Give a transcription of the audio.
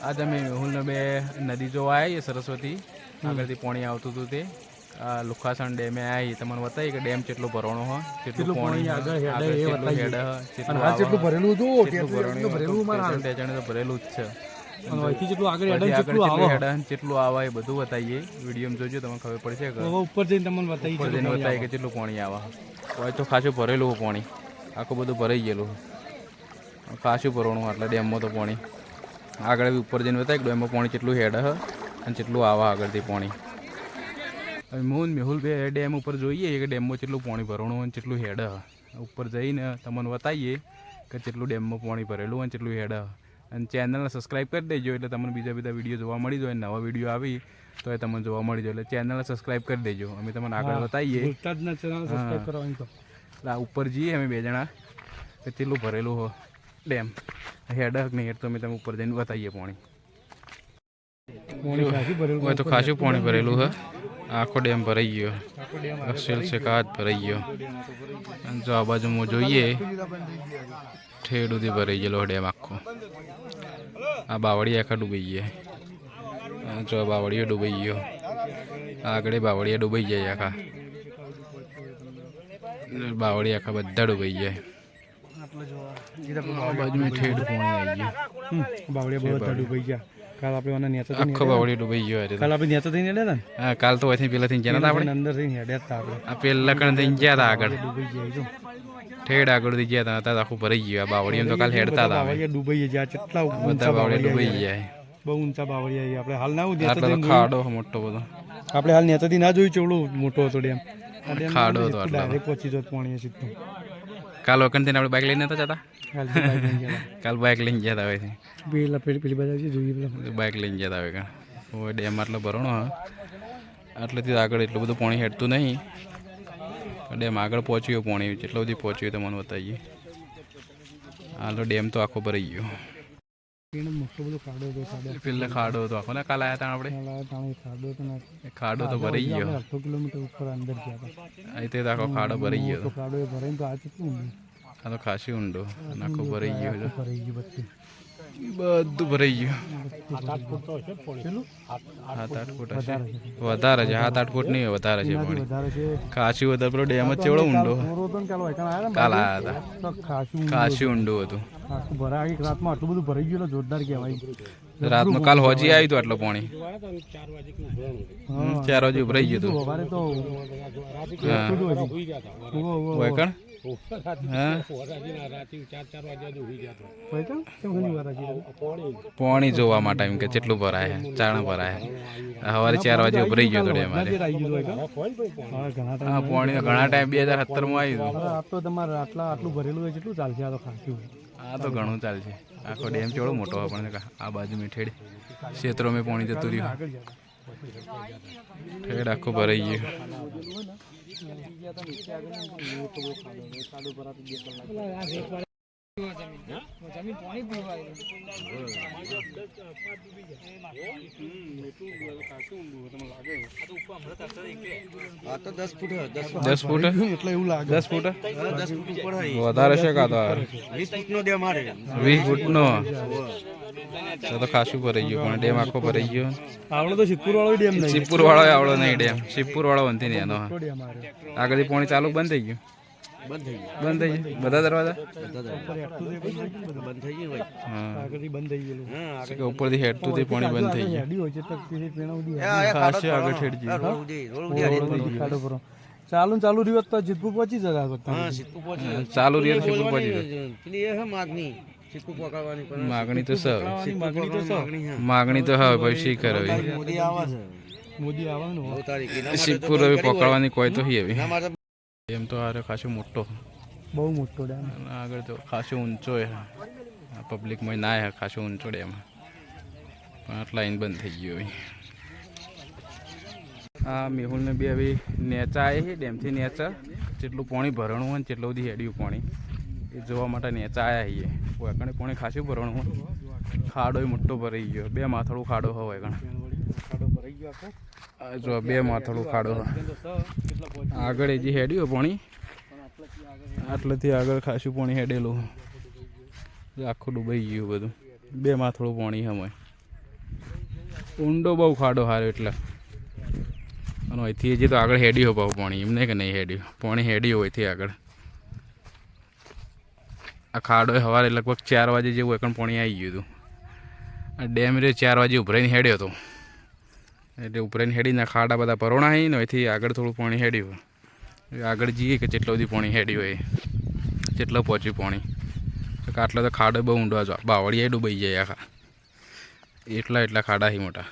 આજે અમે મેહુલને બે નદી જોવા આવી સરસ્વતી. આગળથી પાણી આવતું હતું તે. આ લુખાસણ ડેમે આવી તમને બતાવી કે ડેમ કેટલો ભરણો હોય કેટલું પાણી આગળ કેટલું ભરેલું ભરણું ભરેલું તો ભરેલું જ છે. જેટલું હેડે આવે. હેડે એ બધું બતાવીએ. વીડિયો જોજો તમને ખબર પડશે કે ઉપર જઈને તમને બતાવી ઉપર જઈને બતાવીએ કે કેટલું પાણી આવે. હોય તો ખાસું ભરેલું પાણી. આખું બધું ભરાઈ ગયેલું. ખાસું ભરવાનું એટલે ડેમમાં તો પાણી. આગળ બી ઉપર જઈને બતાવી ડેમમાં પાણી કેટલું હેડ હ અને કેટલું આવે આગળથી પાણી. હવે હું મેહુલભાઈ મેહુલ બે ડેમ ઉપર જોઈએ કે ડેમમાં કેટલું પાણી ભરવાનું અને કેટલું હેડ હ. ઉપર જઈને તમને બતાવીએ કે કેટલું ડેમમાં પાણી ભરેલું હોય અને કેટલું હેડ હ. અને ચેનલને સબસ્ક્રાઈબ કરી દેજો એટલે તમને બીજા બધા વીડિયો જોવા મળી જાય નવા વીડિયો આવી તો એ તમને જોવા મળી જાય. એટલે ચેનલને સબસ્ક્રાઈબ કરી દેજો. અમે તમને આગળ બતાવીએ. એટલે આ ઉપર જઈએ અમે બે જણા કે કેટલું ભરેલું હો. ડેમ. હેડ નહીં હેડ તો અમે તમે ઉપર જઈને બતાવીએ પાણી. હોય તો ખાસું પાણી ભરેલું હે આખો ડેમ ભરાઈ ગયો. અસેલ છે કાચ ભરાઈ ગયો. અને જો આ બાજુમાં જોઈએ ઠેડ સુધી ભરાઈ ગયેલો ડેમ આખો. આ બાવળી આખા ડૂબાઈ ગયા જો આ બાવળીઓ ડૂબાઈ ગયો. આગળ બાવળીયા ડૂબાઈ જાય આખા. બાવળી આખા બધા ડૂબાઈ જાય. આ ઠેડ પાણી આવી ગયું? બાવળિયા બહુ બધા ડૂબાઈ ગયા. કાલ આપણે ઓના નેતા આખો બાવળી ડૂબાઈ ગયો અરે કાલ આપણે નેતા થઈને હેડ્યા હતા હા કાલ તો અહીંથી પેલા થઈને ગયા હતા આપણે? અંદર થઈને હેડ્યા હતા આપણે. આ પેલા કણ થઈને ગયા હતા આગળ. ડૂબાઈ ગયા જો. ઠેડ આગળથી ગયા હતા આખું ભરાઈ ગયું. આ તો કાલ હેડતા હતા. બાવળિયા ડૂબાઈ ગયા કેટલા બધા બાવળિયા ડૂબાઈ ગયા. બહુ ઊંચા બાવળિયા આપણે હાલ ના આટલો ખાડો મોટો બધો. આપણે હાલ નેતાથી ના જોયું ચોળું મોટો હતો ડેમ. ખાડો હતો આટલો. ડાયરેક્ટ પહોંચી જતો પાણી સીધું. કાલ વખત આપણે બાઇક લઈને નતા જતા? કાલ બાઇક લઈને ગયા હોય છે. પેલા પેલી પેલી બાજુ જોઈએ બાઇક લઈને ગયા હોય કાં હવે ડેમ આટલો ભરણો હા. આટલેથી આગળ એટલું બધું પાણી હેડતું નહીં. ડેમ આગળ પહોંચ્યું પાણી. જેટલું બધી પહોંચ્યું તો મને બતાવીએ. હાલો ડેમ તો આખો ભરાઈ ગયો. એને મોટો બધો ખાડો હતો ખાડો પેલા ખાડો હતો આખો ને કાલ આવ્યા હતા આપણે? પેલા તાણે ખાડો હતો ને ખાડો તો ભરાઈ ગયો. અડધો કિલોમીટર ઉપર અંદર ગયા હતા. અહીં તે આખો ખાડો ભરાઈ ગયો તો ખાડો ભરાઈને તો આ કેટલું આ તો ખાસી ઊંડો. આખો ભરાઈ ગયો ભરાઈ ગયું બધું બધું ભરાઈ ગયું. સાત આઠ ફૂટ હશે. વધારે છે. સાત આઠ ફૂટ નહીં વધારે છે પાણી. વધારે ખાસી વધારે પેલો ડેમ જ ચેવડો ઊંડો. કાલ આવ્યા હતા ઊંડું ખાસી ઊંડું હતું. ભરાય રાતમાં આટલું બધું ભરાઈ ગયું જોરદાર કહેવાય. રાતમાં કાલ હોજી આવ્યું હતું આટલું પાણી. ચાર વાગે ઉભરાઈ ગયું હતું. પોણી. વૈકણ? જોવા માટે એમ કે કેટલું ભરાય ચાણ ભરાય. સવારે ચાર વાગે ઉભરાઈ ગયો થોડી અમારે. ગયું? હા, પાણી ઘણા ટાઈમ બે હજાર સત્તરમાં આવ્યું આવી આટલા આટલું ભરેલું હોય કેટલું ચાલશે? આ તો ખાસું. આ તો ઘણું ચાલશે. આખો ડેમ ચોળો મોટો હોય પણ આ બાજુ મીઠેડ ક્ષેત્રોમાં પાણી જતું રહ્યું. ઠેડ આખું ભરાઈ ગયું. દસ ફૂટ એટલે એવું લાગે. દસ ફૂટ? વધારે છે કાં તો વીસ ફૂટનો નો તો ખાસું ભરાઈ ગયું પણ ડેમ આખો ભરાઈ ગયો. આવડો તો સિદ્ધપુર વાળો ડેમ નહીં. શિવપુર વાળો આવડો નહીં ડેમ. સિપુર વાળો નથી ને એનો આગળથી પાણી ચાલુ બંધ થઈ ગયું? બંધ થઈ ગયું. બધા દરવાજા? હા. આગળથી બંધ થઈ ગયેલું. કે ઉપરથી હેડતું તે પાણી બંધ થઈ ગયું. હેડી ગયું ચાલુ ચાલુ રહ્યું તો જીતપુર પહોંચી જતા બધા ચાલુ રહ્યું જીતપુર પહોંચી ગયું માગણી? તો સર. માગણી તો સો માગણી તો હવે પછી શી કરે મોદી આવવાનું. શિવપુર હવે પકડવાની કોઈ તો હી હવે. એમ તો હારે ખાસો મોટો. બહુ મોટો ડેમ. અને આગળ તો ખાસો ઊંચો હે પબ્લિકમાં ના હે ખાસો ઊંચો ડેમ. પણ આટલા લાઈન બંધ થઈ ગયો આ મેહુલને બે હવે નેચા આવી ડેમથી નેચા. જેટલું પાણી ભરણું હોય ને જેટલું બધી હેડ્યું પાણી. એ જોવા માટે નેચા આવ્યા છીએ. વાકણે પાણી ખાસું ભરણું ખાડો મોટો ભરાઈ ગયો. બે માથાળું ખાડો હોય વાકણ જો બે માથાળું ખાડો. આગળ એ જે હેડ્યું પાણી. આટલેથી આગળ ખાસું પાણી હેડેલું. આખું ડૂબાઈ ગયું બધું. બે માં થોડું પાણી હમય ઊંડો બહુ ખાડો હાર્યો એટલે. અને અહીંથી હજી તો આગળ હેડ્યો બહુ પાણી. એમને કે નહીં હેડ્યું? પાણી હેડ્યું હોયથી આગળ. આ ખાડો સવારે લગભગ ચાર વાગે જેવું એકણ પાણી આવી ગયું હતું. આ ડેમ રે ચાર વાગે ઉભરાઈને હેડ્યો હતો એટલે ઉભરાઈને હેડીને આ ખાડા બધા પરોણા હે ને એથી આગળ થોડું પાણી હેડ્યું. આગળ જઈએ કે જેટલો બધી પાણી હેડ્યું હોય જેટલો પહોંચ્યું પાણી. આટલો તો ખાડો બહુ ઊંડો બાવળિયા ડૂબાઈ જાય આખા. એટલા એટલા ખાડા હી મોટા.